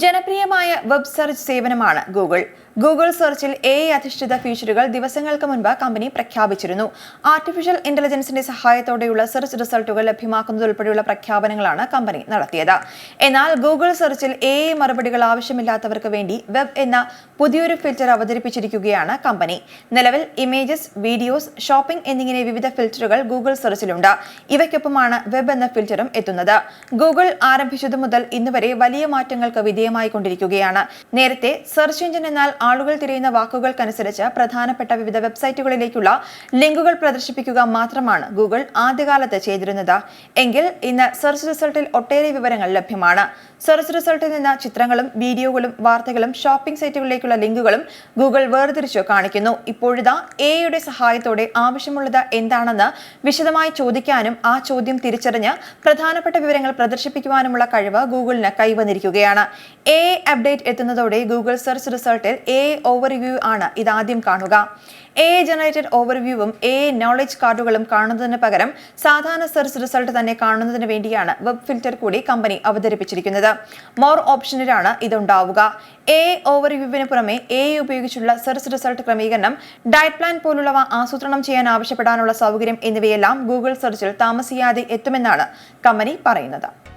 ജനപ്രിയമായ web search സേവനമാണ് Google. Google സെർച്ചിൽ എ അധിഷ്ഠിത ഫീച്ചറുകൾ ദിവസങ്ങൾക്ക് മുൻപ് കമ്പനി പ്രഖ്യാപിച്ചിരുന്നു. ആർട്ടിഫിഷ്യൽ ഇന്റലിജൻസിന്റെ സഹായത്തോടെയുള്ള സെർച്ച് റിസൾട്ടുകൾ ലഭ്യമാക്കുന്നതുൾപ്പെടെയുള്ള പ്രഖ്യാപനങ്ങളാണ് കമ്പനി നടത്തിയത്. എന്നാൽ ഗൂഗിൾ സെർച്ചിൽ എ മറുപടികൾ ആവശ്യമില്ലാത്തവർക്ക് വേണ്ടി വെബ് എന്ന പുതിയൊരു ഫിൽറ്റർ അവതരിപ്പിച്ചിരിക്കുകയാണ് കമ്പനി. നിലവിൽ ഇമേജസ് വീഡിയോസ് ഷോപ്പിംഗ് എന്നിങ്ങനെ വിവിധ ഫിൽറ്ററുകൾ ഗൂഗിൾ സെർച്ചിലുണ്ട്. ഇവയ്ക്കൊപ്പമാണ് വെബ് എന്ന ഫിൽറ്ററും എത്തുന്നത്. ഗൂഗിൾ ആരംഭിച്ചതു മുതൽ ഇന്നുവരെ വലിയ മാറ്റങ്ങൾക്ക് വിധേയമായി കൊണ്ടിരിക്കുകയാണ് നേരത്തെ സെർച്ച് എഞ്ചിൻ എന്നാൽ ആളുകൾ തിരയുന്ന വാക്കുകൾക്കനുസരിച്ച് പ്രധാനപ്പെട്ട വിവിധ വെബ്സൈറ്റുകളിലേക്കുള്ള ലിങ്കുകൾ പ്രദർശിപ്പിക്കുക മാത്രമാണ് ഗൂഗിൾ ആദ്യകാലത്ത് ചെയ്തിരുന്നത്. എങ്കിൽ ഇന്ന് സെർച്ച് റിസൾട്ടിൽ ഒട്ടേറെ വിവരങ്ങൾ ലഭ്യമാണ്. സെർച്ച് റിസൾട്ടിൽ നിന്ന് ചിത്രങ്ങളും വീഡിയോകളും വാർത്തകളും ഷോപ്പിംഗ് സൈറ്റുകളിലേക്കുള്ള ലിങ്കുകളും ഗൂഗിൾ വേർതിരിച്ചു കാണിക്കുന്നു. ഇപ്പോഴിതാ എയുടെ സഹായത്തോടെ ആവശ്യമുള്ളത് എന്താണെന്ന് വിശദമായി ചോദിക്കാനും ആ ചോദ്യം തിരിച്ചറിഞ്ഞ് പ്രധാനപ്പെട്ട വിവരങ്ങൾ പ്രദർശിപ്പിക്കുവാനുമുള്ള കഴിവ് ഗൂഗിളിന് കൈവന്നിരിക്കുകയാണ്. എ അപ്ഡേറ്റ് എത്തുന്നതോടെ ഗൂഗിൾ സെർച്ച് റിസൾട്ടിൽ എ ഓവർവ്യൂ ആണ് ഇതാദ്യം കാണുക. എ ജനറേറ്റഡ് ഓവർവ്യൂവും എ നോളജ് കാർഡുകളും കാണുന്നതിന് പകരം സാധാരണ സെർച്ച് റിസൾട്ട് തന്നെ കാണുന്നതിന് വേണ്ടിയാണ് വെബ് ഫിൽറ്റർ കൂടി കമ്പനി അവതരിപ്പിച്ചിരിക്കുന്നത്. മോർ ഓപ്ഷനിലാണ് ഇതുണ്ടാവുക. എ ഓവർവ്യൂവിന് പുറമെ എ ഉപയോഗിച്ചുള്ള സെർച്ച് റിസൾട്ട് ക്രമീകരണം ഡയറ്റ് പ്ലാൻ പോലുള്ളവ ആസൂത്രണം ചെയ്യാൻ ആവശ്യപ്പെടാനുള്ള സൗകര്യം എന്നിവയെല്ലാം ഗൂഗിൾ സെർച്ചിൽ താമസിയാതെ എത്തുമെന്നാണ് കമ്പനി പറയുന്നത്.